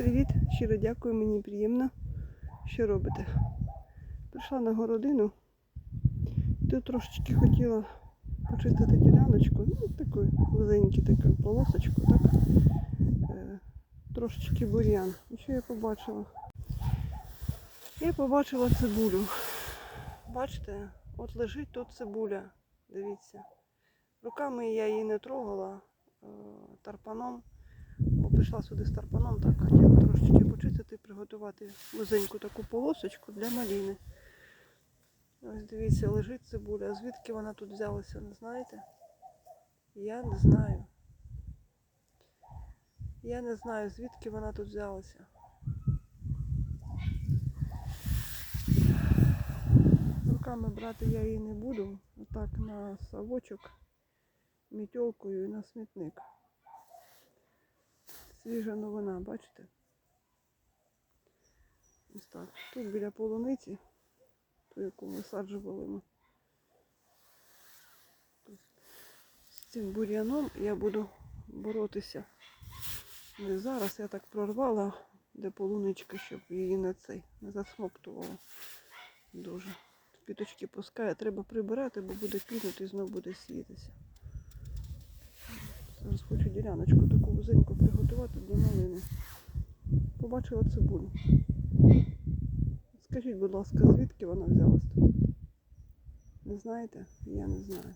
Привіт, щиро дякую, мені приємно. Що робите? Прийшла на городину. Тут трошечки хотіла почистити діляночку, ну таку вузеньку таку полосочку, так? Е, трошечки бур'ян. І що я побачила? Я побачила цибулю. Бачите, от лежить тут цибуля. Дивіться. Руками я її не трогала е, тарпаном, бо прийшла сюди з тарпаном, так хотіла трошечки почистити, приготувати вузеньку таку полосочку для маліни. Ось дивіться, лежить цибуля. А звідки вона тут взялася, не знаєте? Я не знаю. Я не знаю, звідки вона тут взялася. Руками брати я її не буду. Отак на совочок, мітьолкою і на смітник. Свіжа новина, бачите? Ось так. Тут біля полуниці, ту, яку ми саджували ми. З цим бур'яном я буду боротися. Не зараз я так прорвала, де полуничка, щоб її на цей не засмоктувала дуже. Піточки пускає, треба прибирати, бо буде квітнути і знов буде сіятися. Зараз хочу діляночку таку вузеньку приготувати для малини. Побачила цибулю. Скажіть, будь ласка, звідки вона взялась тут? Не знаєте? Я не знаю.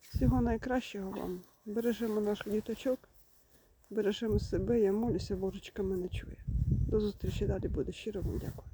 Всього найкращого вам. Бережемо наших діточок, бережемо себе, я молюся, божечка мене чує. До зустрічі далі буде. Щиро вам дякую.